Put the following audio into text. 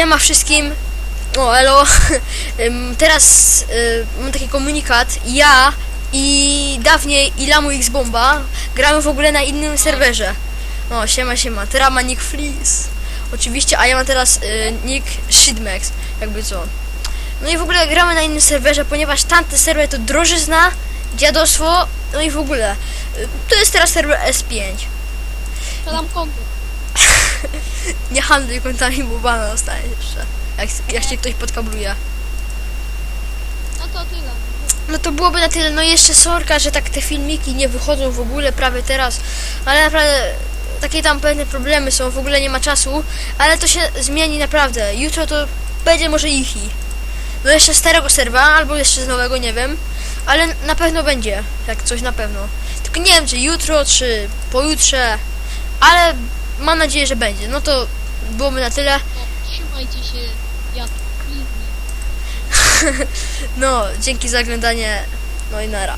Siema wszystkim. O, elo. Teraz y, mam taki komunikat. Ja i dawniej i Lamu X Bomba gramy w ogóle na innym serwerze. O, siema, siema. Teraz ma nick Fleece. Oczywiście, a ja mam teraz y, nick Shitmax. Jakby co. No i w ogóle gramy na innym serwerze, ponieważ tamten serwer to drożyzna, dziadostwo, no i w ogóle. Y, To jest teraz serwer S5. To dam konto. Nie handluj kontami, bo bana dostanie jeszcze. Jak, jak się ktoś podkabluje. No to tyle. No to byłoby na tyle. No i jeszcze sorka, że tak te filmiki nie wychodzą w ogóle prawie teraz. Ale naprawdę takie tam pewne problemy są, w ogóle nie ma czasu. Ale to się zmieni naprawdę. Jutro to będzie może ichi. No jeszcze starego serwa, albo jeszcze z nowego, nie wiem. Ale na pewno będzie, jak coś na pewno. Tylko nie wiem, czy jutro, czy pojutrze. Ale mam nadzieję, że będzie. No to byłoby na tyle. To trzymajcie się. Ja No, dzięki za oglądanie. No i nara.